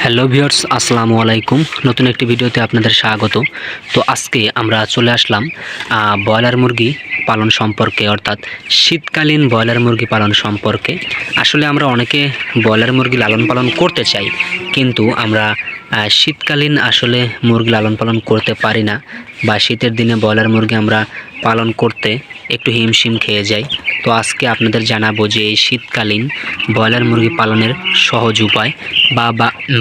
Hello viewers, আসসালামু আলাইকুম। নতুন একটি ভিডিওতে আপনাদের স্বাগত। তো আজকে আমরা চলে আসলাম ব্রয়লার মুরগি পালন সম্পর্কে, অর্থাৎ শীতকালীন ব্রয়লার মুরগি পালন সম্পর্কে। আসলে আমরা অনেকে ব্রয়লার মুরগি লালন পালন করতে চাই, কিন্তু আমরা শীতকালীন আসলে মুরগি লালন পালন করতে পারি না, বা শীতের দিনে ব্রয়লার মুরগি আমরা পালন করতে একটু হিমশিম খেয়ে যাই। তো আজকে আপনাদের জানাব যে এই শীতকালীন ব্রয়লার মুরগি পালনের সহজ উপায় বা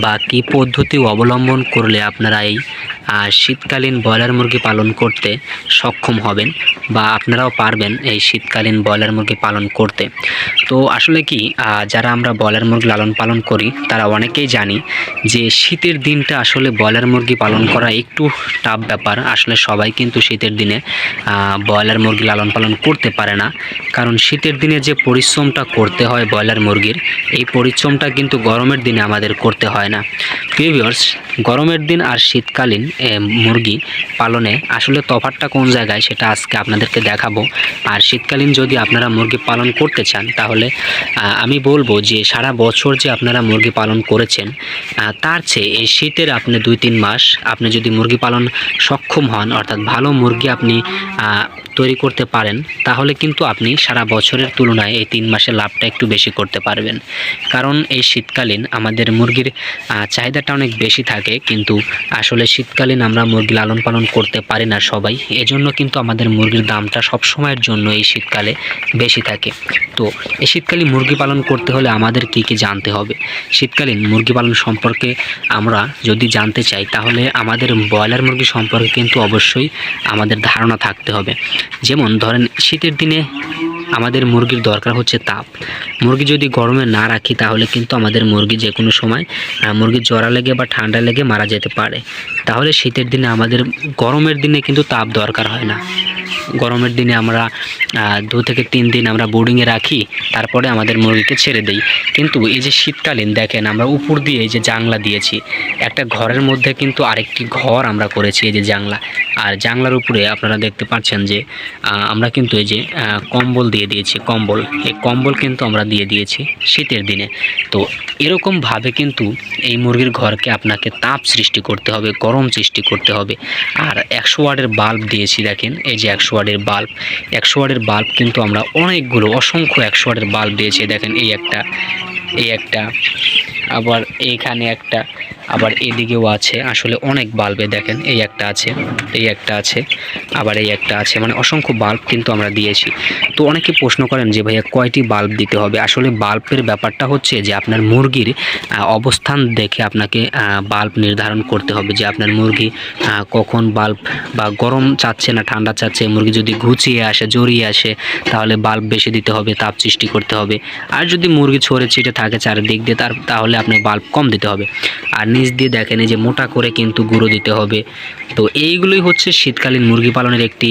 বা কী পদ্ধতি অবলম্বন করলে আপনারা এই আহ, শীতকালীন ব্রয়লার মুরগি পালন করতে সক্ষম হবেন বা আপনারাও পারবেন এই শীতকালীন ব্রয়লার মুরগি পালন করতে। তো আসলে কি যারা আমরা ব্রয়লার মুরগি লালন পালন করি তারা অনেকেই জানি যে শীতের দিনটা আসলে ব্রয়লার মুরগি পালন করা একটু টাফ ব্যাপার। আসলে সবাই কিন্তু শীতের দিনে ব্রয়লার মুরগি লালন পালন করতে পারে না। কারণ শীতের দিনে যে পরিশ্রমটা করতে হয় ব্রয়লার মুরগির এই পরিশ্রমটা কিন্তু গরমের দিনে আমাদের করতে হয় না। প্রিভিয়ার্স গরমের দিন আর শীতকালীন মুরগি পালনে আসলে তফাৎটা কোন জায়গায় সেটা আজকে আপনাদেরকে দেখাবো। আর শীতকালীন যদি আপনারা মুরগি পালন করতে চান, তাহলে আমি বলব যে সারা বছর যে আপনারা মুরগি পালন করেছেন তার চেয়ে এই শীতের আপনি দুই তিন মাস আপনি যদি মুরগি পালন সক্ষম হন, অর্থাৎ ভালো মুরগি আপনি তৈরি করতে পারেন, তাহলে কিন্তু আপনি সারা বছরের তুলনায় এই তিন মাসের লাভটা একটু বেশি করতে পারবেন। কারণ এই শীতকালীন আমাদের মুরগির চাহিদাটা অনেক বেশি থাকে, কিন্তু আসলে শীতকালীন আমরা মুরগি লালন পালন করতে পারি না সবাই। এজন্য কিন্তু আমাদের মুরগির দামটা সব সময়ের জন্য এই শীতকালে বেশি থাকে। তো এই শীতকালীন মুরগি পালন করতে হলে আমাদের কী কী জানতে হবে? শীতকালীন মুরগি পালন সম্পর্কে আমরা যদি জানতে চাই, তাহলে আমাদের ব্রয়লার মুরগি সম্পর্কে কিন্তু অবশ্যই আমাদের ধারণা থাকতে হবে। যেমন ধরেন শীতের দিনে আমাদের মুরগির দরকার হচ্ছে তাপ। মুরগি যদি গরমে না রাখি তাহলে কিন্তু আমাদের মুরগি যে কোনো সময় মুরগির জ্বরা লেগে বা ঠান্ডা লেগে মারা যেতে পারে। তাহলে শীতের দিনে আমাদের গরমের দিনে কিন্তু তাপ দরকার হয় না। গরমের দিনে আমরা দু থেকে তিন দিন আমরা বোর্ডিংয়ে রাখি, তারপরে আমাদের মুরগিকে ছেড়ে দেই। কিন্তু এই যে শীতকালীন, দেখেন আমরা উপর দিয়ে এই যে জাংলা দিয়েছি, একটা ঘরের মধ্যে কিন্তু আরেকটি ঘর আমরা করেছি এই যে জাংলা আর জাংলার উপরে আপনারা দেখতে পাচ্ছেন যে আমরা কিন্তু এই যে কম্বল দিয়ে দিয়েছি, কম্বল। এই কম্বল কিন্তু আমরা দিয়ে দিয়েছি শীতের দিনে। তো এরকমভাবে কিন্তু এই মুরগির ঘরকে আপনাকে তাপ সৃষ্টি করতে হবে, গরম সৃষ্টি করতে হবে। আর একশো ওয়ার্ডের বাল্ব দিয়েছি, দেখেন, এই যে একশো ওয়ার্ডের বাল্ব। একশো ওয়ার্ডের বাল্ব কিন্তু আমরা অনেকগুলো অসংখ্য একশো ওয়াটের বাল্ব দিয়েছি দেখেন এই একটা এই একটা। আবার এইখানে একটা, আবার এদিকেও আছে, আসলে অনেক বাল্বে দেখেন, এই একটা আছে, এই একটা আছে, আবার এই একটা আছে মানে অসংখ্য বাল্ব কিন্তু আমরা দিয়েছি। তো অনেকে প্রশ্ন করেন যে ভাইয়া কয়টি বাল্ব দিতে হবে? আসলে বাল্বের ব্যাপারটা হচ্ছে যে আপনার মুরগির অবস্থান দেখে আপনাকে বাল্ব নির্ধারণ করতে হবে যে আপনার মুরগি কখন বাল্ব বা গরম চাচ্ছে না, ঠান্ডা চাচ্ছে, মুরগি যদি ঘুচিয়ে আসে, জড়িয়ে আসে, তাহলে বাল্ব বেশি দিতে হবে, তাপ সৃষ্টি করতে হবে। আর যদি মুরগি ছড়ে ছিটে থাকে চারিদিক দিয়ে, তার, তাহলে আপনি বাল্ব কম দিতে হবে। আর নিচ দিয়ে দেখেন যে মোটা করে কিন্তু গুঁড়ো দিতে হবে। তো এইগুলোই হচ্ছে শীতকালীন মুরগি পালনের একটি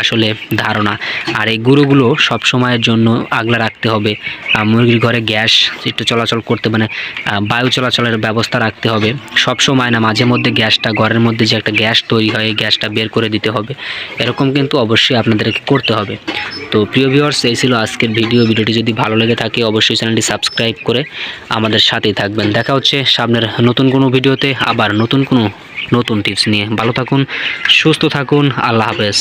আসলে ধারণা। আর এই গুঁড়োগুলো সব সময়ের জন্য আগলা রাখতে হবে। মুরগির ঘরে গ্যাস একটু চলাচল করতে মানে বায়ু চলাচলের ব্যবস্থা রাখতে হবে। সব সময় না, মাঝে মধ্যে গ্যাসটা, ঘরের মধ্যে যে একটা গ্যাস তৈরি হয়, এই গ্যাসটা বের করে দিতে হবে। এরকম কিন্তু অবশ্যই আপনাদেরকে করতে হবে। তো প্রিয় ভিউয়ার্স এই ছিল আজকের ভিডিও ভিডিওটি যদি ভালো লেগে থাকে, অবশ্যই চ্যানেলটি সাবস্ক্রাইব করে আমাদের সাথেই থাকবেন। দেখা হচ্ছে সামনের নতুন কোনো ভিডিওতে আবার নতুন কোনো নতুন টিপস নিয়ে। ভালো থাকুন, সুস্থ থাকুন, আল্লাহ হাফেজ।